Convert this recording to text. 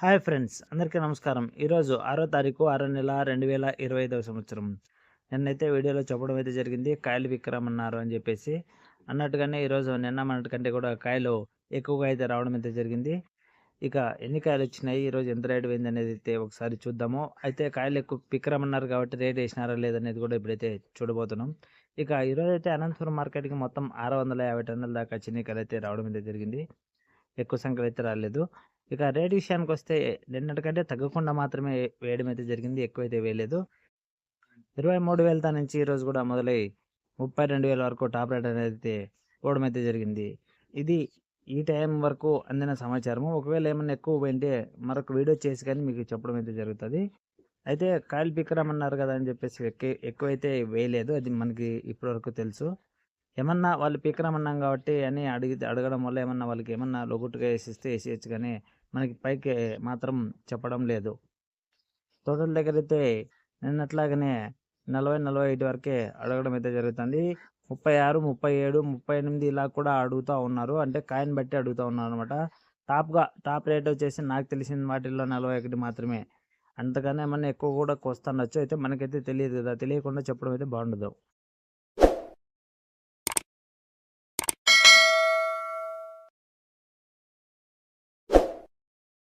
Hi friends అందరికీ నమస్కారం. ఈరోజు ఆరో తారీఖు ఆరో నెల రెండు వేల ఇరవై ఐదవ సంవత్సరం. నిన్నైతే వీడియోలో చెప్పడం అయితే జరిగింది కాయలు విక్రమన్నారు అని చెప్పేసి. అన్నట్టుగానే ఈరోజు నిన్న మనటికంటే కూడా కాయలు ఎక్కువగా అయితే రావడం అయితే జరిగింది. ఇక ఎన్ని కాయలు వచ్చినాయి ఈరోజు ఎంత రేటు పోయింది అనేది అయితే ఒకసారి చూద్దాము. అయితే కాయలు ఎక్కువ పిక్రమన్నారు కాబట్టి రేట్ వేసినారా లేదనేది కూడా ఇప్పుడైతే చూడబోతున్నాం. ఇక ఈరోజు అయితే అనంతపురం మార్కెట్కి మొత్తం ఆరు వందల యాభై టన్నుల దాకా చిన్న కాయలు అయితే రావడం అయితే జరిగింది. ఎక్కువ సంఖ్యలో అయితే రాలేదు. ఇక రేట్ విషయానికి వస్తే నిన్నటికంటే తగ్గకుండా మాత్రమే వేయడం అయితే జరిగింది. ఎక్కువైతే వేయలేదు. ఇరవై మూడు వేల నుంచి ఈరోజు కూడా మొదలై ముప్పై రెండు వేల వరకు టాప్ రేట్ అనేది అయితే పోవడం అయితే జరిగింది. ఇది ఈ టైం వరకు అందిన సమాచారము. ఒకవేళ ఏమన్నా ఎక్కువ పోయింటే మరొక వీడియో చేసి కానీ మీకు చెప్పడం అయితే జరుగుతుంది. అయితే కాయలు పిక్కరమన్నారు కదా అని చెప్పేసి ఎక్కువ ఎక్కువైతే వేయలేదు. అది మనకి ఇప్పటివరకు తెలుసు. ఏమన్నా వాళ్ళు పీకరమన్నాం కాబట్టి అని అడిగి అడగడం వల్ల ఏమన్నా వాళ్ళకి ఏమన్నా లొగుట్టుగా వేసిస్తే వేసేయచ్చు కానీ మనకి పైకి మాత్రం చెప్పడం లేదు. తోటల దగ్గర అయితే నిన్నట్లాగనే నలభై నలభై ఐదు వరకే అడగడం అయితే జరుగుతుంది. ముప్పై ఆరు ముప్పై ఏడు ముప్పై ఎనిమిది ఇలా కూడా అడుగుతూ ఉన్నారు. అంటే కాయిన్ బట్టి అడుగుతూ ఉన్నారు అనమాట టాప్గా టాప్ రేట్ వచ్చేసి నాకు తెలిసిన వాటిల్లో నలభై ఒకటి మాత్రమే. అంతకన్నా ఏమన్నా ఎక్కువ కూడా కొస్తుండొచ్చు అయితే మనకైతే తెలియదు కదా తెలియకుండా చెప్పడం అయితే బాగుండదు.